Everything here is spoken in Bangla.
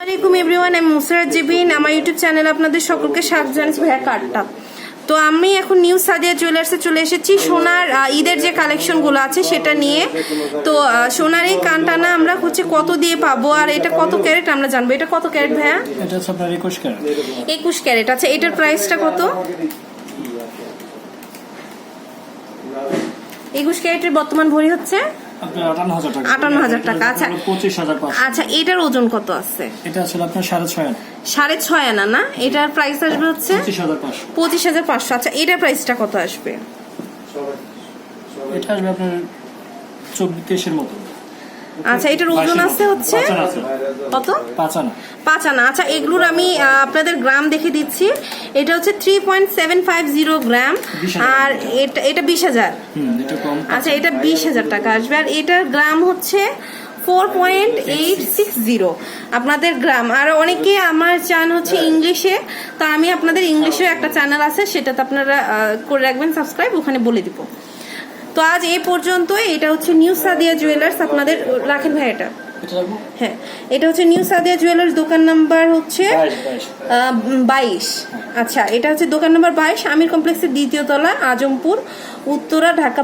আসসালামাইকুম এভরিওয়ান আমি মুসারাত জিবিন। আমার ইউটিউব চ্যানেলে আপনাদের সকলকে স্বাগত জানাচ্ছি ভাইয়া কার্ডটা তো আমি এখন নিউ সাদিয়া জুয়েলার্সে চলে এসেছি। সোনার ঈদের যে কালেকশনগুলো আছে সেটা নিয়ে। তো সোনার এই কানটানা আমরা হচ্ছে কত দিয়ে পাবো আর এটা কত ক্যারেট আমরা জানব? এটা কত ক্যারেট ভাইয়া? এটা হচ্ছে আপনার একুশ ক্যারেট। একুশ ক্যারেট। আচ্ছা এটার প্রাইসটা কত? একুশ ক্যারেটের বর্তমান ভরি হচ্ছে? আটান্ন হাজার টাকা। আচ্ছা। পঁচিশ হাজার আচ্ছা এটার ওজন কত আছে? এটা আসলে আপনার সাড়ে ছয় সাড়ে ছয় আনা না? এটার প্রাইস আসবে হচ্ছে পঁচিশ হাজার পাঁচশো। আচ্ছা এটার প্রাইসটা কত আসবে? এটা আসবে আপনার চব্বিশ মতো। আচ্ছা এটার ওজন আছে হচ্ছে কত? পাঁচ আনা। আচ্ছা এগুলোর আমি আপনাদের গ্রাম দেখে দিচ্ছি। এটা হচ্ছে three point seven five zero gram আর এটা এটা বিশ হাজার। হুম এটা কম। আচ্ছা এটা বিশ হাজার টাকা আসবে। আর এটার গ্রাম হচ্ছে four point eight six zero আপনাদের গ্রাম আর অনেকে আমার চান হচ্ছে ইংলিশে তা আমি আপনাদের ইংলিশেও একটা চ্যানেল আছে সেটাতে আপনারা করে রাখবেন সাবস্ক্রাইব ওখানে বলে দিব। তো আজ এই পর্যন্ত এটা হচ্ছে নিউ সাদিয়া জুয়েলার্স আপনাদের রাখেন ভাই এটা। হ্যাঁ এটা হচ্ছে নিউ সাদিয়া জুয়েলার্স দোকান নাম্বার হচ্ছে বাইশ বাইশ। আচ্ছা এটা হচ্ছে দোকান নাম্বার বাইশ আমির কমপ্লেক্সের দ্বিতীয় তলা আজমপুর উত্তরা ঢাকা